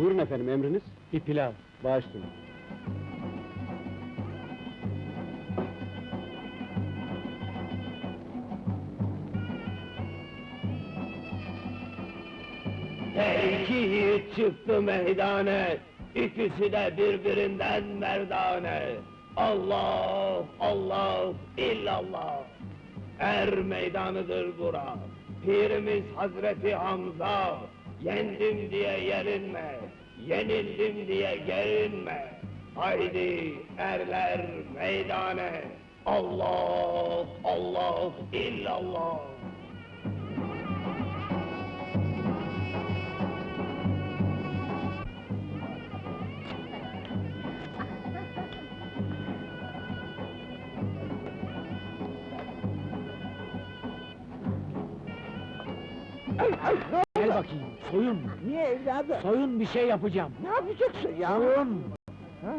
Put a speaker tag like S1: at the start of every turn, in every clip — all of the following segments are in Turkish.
S1: Buyurun efendim, emriniz?
S2: Bir pilav.
S1: Bağışlayın.
S3: İki yiğit çıktı meydana, ikisi de birbirinden merdane. Allah, Allah, illallah. Er meydanıdır bura. Pirimiz Hazreti Hamza. Yendim diye yerinme, yenildim diye gerinme. Haydi erler meydane. Allah, Allah, illallah.
S2: Gel bakayım, soyun.
S4: Niye evladım?
S2: Soyun bir şey yapacağım.
S4: Ne yapacaksın ya?
S2: Soyun.
S4: Ha?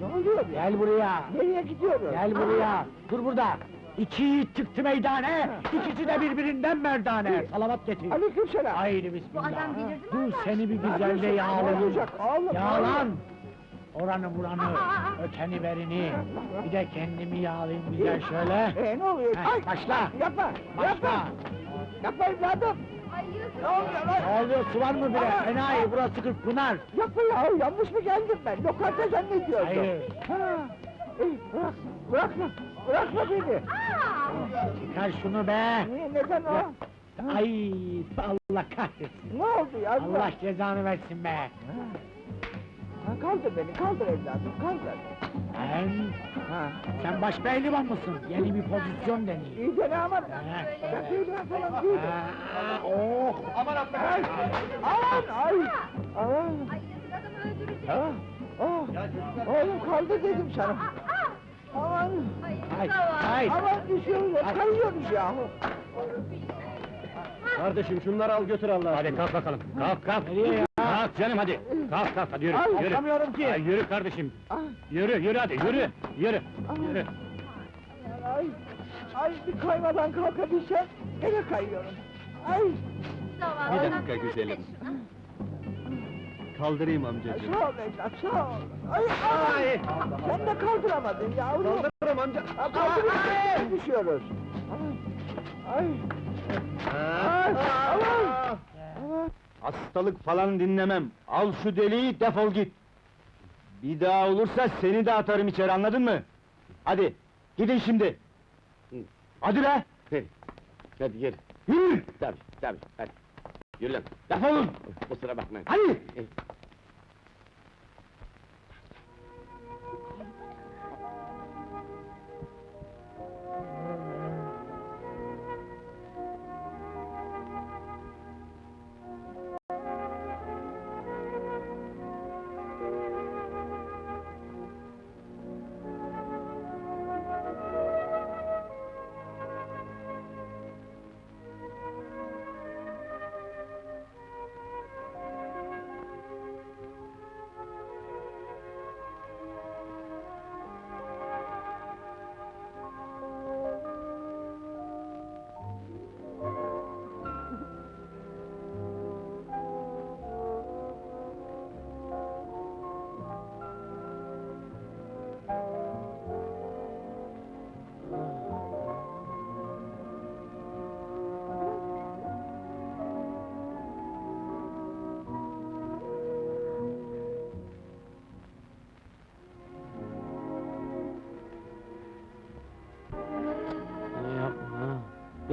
S4: Ne oluyor ya?
S2: Gel buraya.
S4: Nereye gidiyoruz?
S2: Gel buraya. Dur burada. İki yiğit çıktı meydane. İkisi de birbirinden merdane. Salavat getir.
S4: Aleykümselam.
S2: Haydi bismillah.
S5: adam bilirdi mi
S2: Dur seni bir güzelle
S4: oğlum?
S2: Yağlan. Oranı buranı,
S5: Aa!
S2: öteni berini, bir de kendimi yağlayayım güzel şöyle.
S4: Ee, ne oluyor?
S2: Heh,
S4: Ay,
S2: başla.
S4: Yapma, yapma.
S2: Başla.
S4: Yapma evladım. Ne oluyor lan?
S2: Ne oluyor, su var mı bire? Enayi, burası Kırkpınar.
S4: Yapma ya, yanlış mı geldim ben? Lokanta zannediyordum.
S2: Hayır.
S4: Ha. Ey, bırak, bırakma, bırakma beni.
S5: Aa!
S2: Çıkar şunu be!
S4: Niye, neden o?
S2: Ya. Ay, Allah kahretsin!
S4: Ne oldu ya?
S2: Allah cezanı versin be!
S4: Ha. Ha, kaldır beni, kaldır evladım, kaldır.
S2: Sen,
S4: Ha.
S2: sen baş pehlivan mısın? Yeni bir pozisyon deneyeyim.
S4: İyi de ne ama?
S2: Ha.
S4: Ben pehlivan falan değilim.
S2: Aa, oh!
S4: Aman Ay, aman, ay, aman.
S5: Ay yazık adamı öldürecek.
S4: Ha, oh, oğlum kaldı dedim sana. Aman,
S2: Ay, ay!
S4: aman düşüyoruz,
S2: Ay.
S4: kayıyoruz yahu.
S1: Kardeşim şunları al götür Allah
S6: Hadi kalk bakalım. Kalk kalk.
S2: Nereye ya?
S6: Kalk canım hadi. Kalk kalk hadi yürü.
S4: Ay,
S6: yürü.
S2: Kalkamıyorum ki!
S6: Ay, yürü kardeşim.
S4: Ay,
S6: Yürü yürü hadi yürü. Yürü. Yürü.
S4: ay, ay bir kaymadan kalkabilsem, gene kayıyorum. Ay,
S5: Zavallı
S1: Bir dakika güzelim. Kaldırayım amcacığım.
S4: sağ ol evlat, sağ ol. Ay, ay, sen de kaldıramadın yavrum.
S1: Kaldırırım amca.
S4: Ha, kaldırırsa düşüyoruz. Ay, ay, ay, aman. Aman.
S6: Hastalık falan dinlemem. Al şu deliği defol git. Bir daha olursa seni de atarım içeri anladın mı? Hadi gidin şimdi. Hadi be.
S1: Hadi gel.
S6: Yürü.
S1: Tabii, tabii, hadi. Yürü lan.
S6: Defolun.
S1: Kusura bakmayın.
S6: Hadi.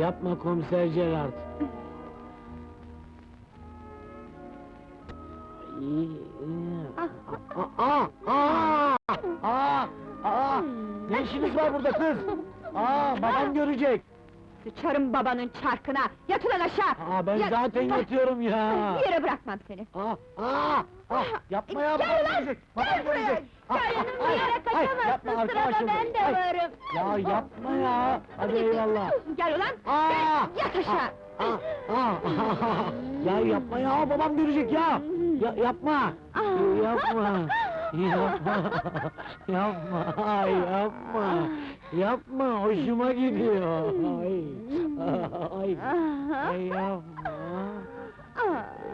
S2: Yapma komiser Gerard. Aa, aa, aa, aa, ne işiniz var burada kız? Aa, babam görecek.
S5: Sıçarım babanın çarkına! Yat ulan aşağı!
S2: Aa, ben
S5: Ya-
S2: zaten yatıyorum ya.
S5: Bir yere bırakmam seni!
S2: Aa, aa, aa, yapma ya,
S5: Gel
S2: babam
S5: ulan!
S2: görecek, babam
S5: Gel buraya!
S2: görecek. Ah, ah,
S5: yanımda
S2: ay,
S5: yere kaçamazsın! Sırada ben de varım!
S2: Ya yapma ya, hadi eyvallah.
S5: Gel ulan!
S2: Aa!
S5: Yat aşağı!
S2: Aa, aa, ya yapma ya, babam görecek ya. Ya yapma. Yapma. Yapma. Yapma. Ay yapma. Yapma, hoşuma gidiyor. Ay. Ay. Ay yapma.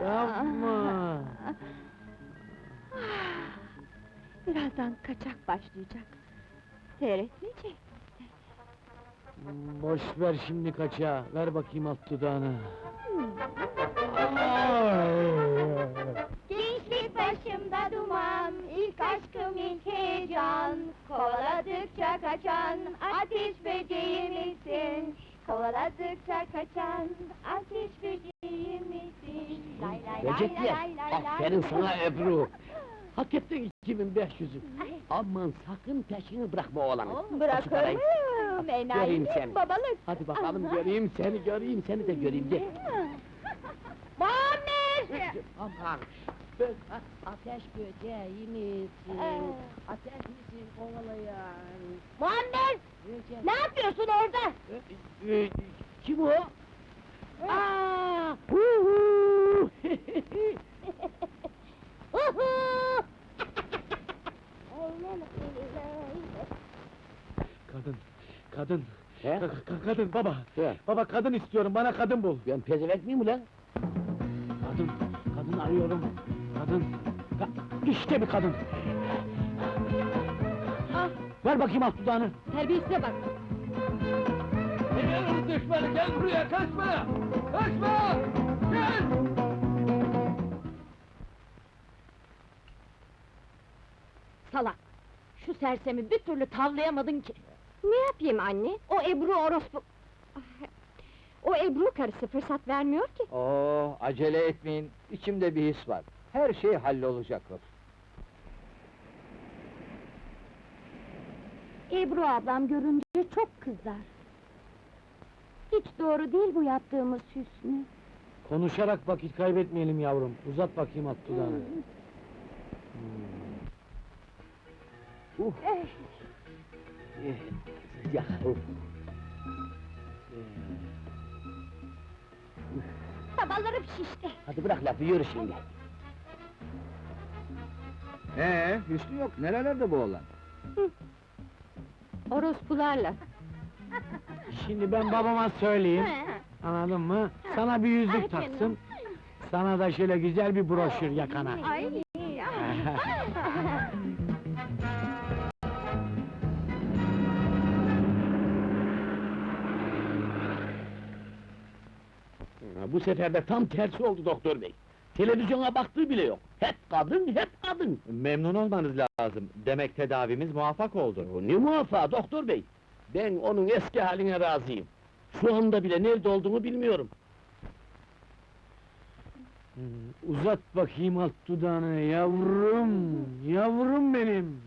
S2: Yapma.
S7: Birazdan kaçak başlayacak. Seyretmeyecek.
S2: Boş ver şimdi kaça, ver bakayım alt dudağını.
S5: Gençlik başımda duman, ilk aşkım ilk heyecan Kovaladıkça kaçan ateş böceği misin? Kovaladıkça kaçan ateş böceği misin? Lay lay lay
S8: Recep
S5: lay
S8: ya,
S5: lay lay lay.
S8: aferin sana Ebru. Hak ettin 2500'ü. Aman sakın peşini bırakma oğlanın. Şu
S5: Bırakır
S8: parayı.
S5: mıyım?
S8: Göreyim seni.
S5: babalık.
S8: Hadi bakalım göreyim seni, göreyim seni de göreyim. Gel.
S5: Muammer!
S8: Aman! Ben ateş böceği misin? Ateş misin kovalayan?
S5: Muammer!
S8: Recep-
S5: Ne yapıyorsun orada?
S8: Ee, Kim o? Aa! Hu hu!
S5: Uhu!
S2: Kadın, kadın,
S8: He?
S2: ka- ka- kadın baba.
S8: He.
S2: Baba kadın istiyorum, bana kadın bul.
S8: Ben pezevenk miyim ulan?
S2: Kadın, kadın arıyorum. Kadın, ka- işte bir kadın.
S7: Ah,
S2: Ver bakayım alt dudağını.
S7: terbiyesize bak.
S8: Gel düşman, gel buraya, kaçma! Kaçma! Gel!
S7: Salak! Şu sersemi bir türlü tavlayamadın ki! Ne yapayım anne? O Ebru orospu... O Ebru karısı fırsat vermiyor ki!
S4: Oo, Oh, acele etmeyin. İçimde bir his var. Her şey hallolacaktır.
S7: Ebru ablam görünce çok kızar. Hiç doğru değil bu yaptığımız Hüsnü.
S2: Konuşarak vakit kaybetmeyelim yavrum. Uzat bakayım alt dudağını.
S7: Eh,
S8: Ya, uf.
S7: Taballarım şişti.
S8: Hadi bırak lafı, yürü şimdi.
S4: Ee, Hüsnü yok. Nerelerde bu oğlan?
S7: Orospularla.
S2: Şimdi ben babama söyleyeyim. Anladın mı? Sana bir yüzük taksın. Sana da şöyle güzel bir broşür yakana.
S7: Ay!
S8: Bu sefer de tam tersi oldu doktor bey. Televizyona baktığı bile yok. Hep kadın, hep kadın.
S6: Memnun olmanız lazım. Demek tedavimiz muvaffak oldu.
S8: O ne muvaffak doktor bey? Ben onun eski haline razıyım. Şu anda bile nerede olduğunu bilmiyorum.
S2: Hmm, Uzat bakayım alt dudağını yavrum, yavrum benim.